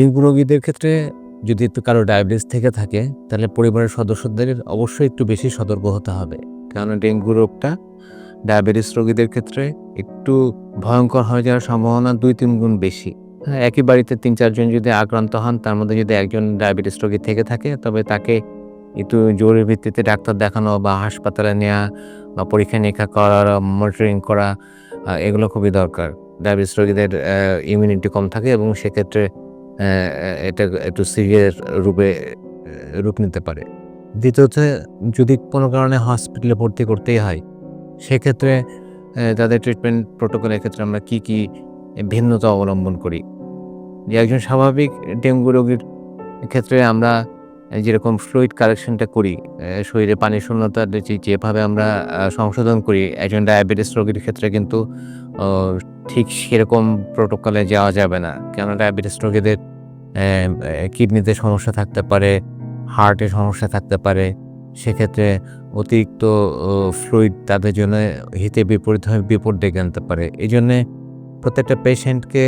Dengue রোগীদের ক্ষেত্রে যদি একটু কারও ডায়াবেটিস থেকে থাকে তাহলে পরিবারের সদস্যদের অবশ্যই একটু বেশি সতর্ক হতে হবে। কারণ ডেঙ্গু রোগটা ডায়াবেটিস রোগীদের ক্ষেত্রে একটু ভয়ঙ্কর হয়ে যাওয়ার সম্ভাবনা দুই তিন গুণ বেশি। হ্যাঁ, একই বাড়িতে তিন চারজন যদি আক্রান্ত হন তার মধ্যে যদি একজন ডায়াবেটিস রোগী থেকে থাকে তবে তাকে একটু জরুরি ভিত্তিতে ডাক্তার দেখানো বা হাসপাতালে নেওয়া বা পরীক্ষা নিরীক্ষা করা মনিটরিং করা এগুলো খুবই দরকার। ডায়াবেটিস রোগীদের ইমিউনিটি কম থাকে এবং সেক্ষেত্রে এটা একটু সিভিয়ার রূপে রূপ নিতে পারে। দ্বিতীয়ত, যদি কোনো কারণে হসপিটালে ভর্তি করতেই হয়, সেক্ষেত্রে তাদের ট্রিটমেন্ট প্রোটোকলের ক্ষেত্রে আমরা কি কি ভিন্নতা অবলম্বন করি? যে একজন স্বাভাবিক ডেঙ্গু রোগীর ক্ষেত্রে আমরা যেরকম ফ্লুইড কালেকশনটা করি শরীরে পানি শূন্যতা যেভাবে আমরা সংশোধন করি, একজন ডায়াবেটিস রোগীর ক্ষেত্রে কিন্তু ঠিক সেরকম প্রোটোকলে যাওয়া যাবে না। কেন ডায়াবেটিস রোগীদের কিডনিতে সমস্যা থাকতে পারে, হার্টে সমস্যা থাকতে পারে, সেক্ষেত্রে অতিরিক্ত ফ্লুইড তাদের জন্য হিতে বিপরীত হয়ে বিপদ ডেকে আনতে পারে। এই জন্যে প্রত্যেকটা পেশেন্টকে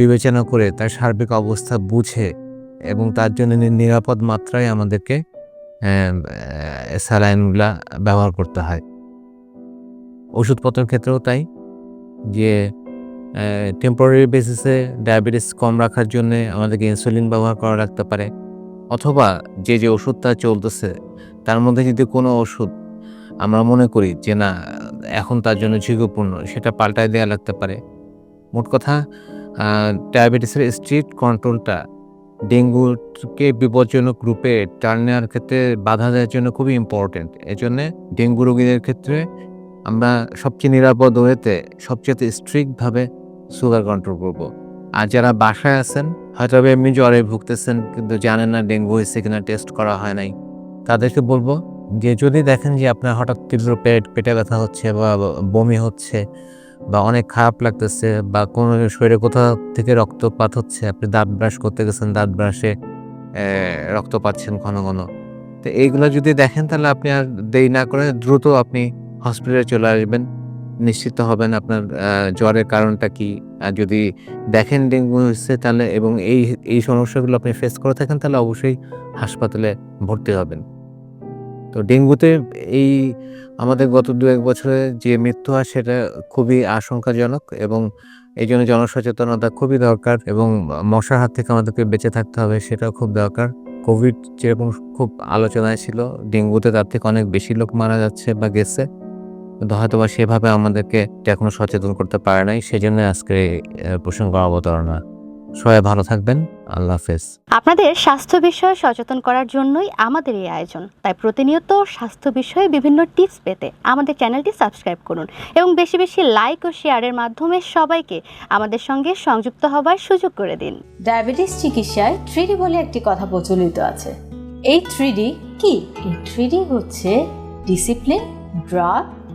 বিবেচনা করে তার সার্বিক অবস্থা বুঝে এবং তার জন্য নিরাপদ মাত্রায় আমাদেরকে স্যালাইনগুলা ব্যবহার করতে হয়। ওষুধপত্রের ক্ষেত্রেও তাই যে টেম্পোরারি বেসিসে ডায়াবেটিস কম রাখার জন্য আমাদেরকে ইনসুলিন ব্যবহার করা লাগতে পারে। অথবা যে যে ওষুধটা চলতেছে, তার মধ্যে যদি কোনো ওষুধ আমরা মনে করি যে না, এখন তার জন্য ঝুঁকিপূর্ণ, সেটা পাল্টায় দেওয়া লাগতে পারে। মোট কথা ডায়াবেটিসের স্ট্রিক্ট কন্ট্রোলটা ডেঙ্গুকে বিপজ্জনক রূপে টার্ন নেওয়ার ক্ষেত্রে বাধা দেওয়ার জন্য খুবই ইম্পর্টেন্ট এজন্যে ডেঙ্গু রোগীদের ক্ষেত্রে আমরা সবচেয়ে নিরাপদ ওয়েতে সবচেয়ে স্ট্রিক্টভাবে সুগার কন্ট্রোল করব। আর যারা বাসায় আছেন হয়তো এমনি জ্বরে ভুগতেছেন, কিন্তু জানেন না ডেঙ্গু হয়েছে কিনা, টেস্ট করা হয় নাই। তাদেরকে বলব যে, যদি দেখেন যে আপনার হঠাৎ তীব্র পেট, পেটে ব্যথা হচ্ছে বা বমি হচ্ছে বা অনেক খারাপ লাগতেছে বা কোনো শরীরে কোথাও থেকে রক্তপাত হচ্ছে, আপনি দাঁত ব্রাশ করতে গেছেন, দাঁত ব্রাশে রক্ত পাচ্ছেন ঘন ঘন। তো এইগুলো যদি দেখেন, তাহলে আপনি আর দেরি না করে দ্রুত আপনি হসপিটালে চলে আসবেন। নিশ্চিত হবেন আপনার জ্বরের কারণটা কি? আর যদি দেখেন ডেঙ্গু হচ্ছে তাহলে এবং এই এই সমস্যাগুলো আপনি ফেস করে থাকেন তাহলে অবশ্যই হাসপাতালে ভর্তি হবেন। তো ডেঙ্গুতে এই আমাদের গত দু এক বছরে যে মৃত্যু হয় সেটা খুবই আশঙ্কাজনক এবং এই জন্য জনসচেতনতা খুবই দরকার এবং মশার হাত থেকে আমাদেরকে বেঁচে থাকতে হবে সেটাও খুব দরকার। কোভিড যেরকম খুব আলোচনায় ছিল, ডেঙ্গুতে তার থেকে অনেক বেশি লোক মারা যাচ্ছে বা গেছে। কিন্তু হয়তো বা সেভাবে আমাদেরকে এখনও সচেতন করতে পারে নাই সেজন্য আজকে প্রসঙ্গ অবতারণা। সবাই ভালো থাকবেন আল্লাহ হাফেজ। আপনাদের স্বাস্থ্য বিষয়ে সচেতন করার জন্যই আমাদের এই আয়োজন। তাই প্রতিনিয়ত স্বাস্থ্য বিষয়ে বিভিন্ন টিপস পেতে আমাদের চ্যানেলটি সাবস্ক্রাইব করুন এবং বেশি বেশি লাইক ও শেয়ারের মাধ্যমে সবাইকে আমাদের সঙ্গে সংযুক্ত হবার সুযোগ করে দিন। ডায়াবেটিস চিকিৎসায় থ্রিডি বলে একটি কথা প্রচলিত আছে। এই থ্রিডি কি? এই থ্রিডি হচ্ছে ডিসিপ্লিন ড্রাগ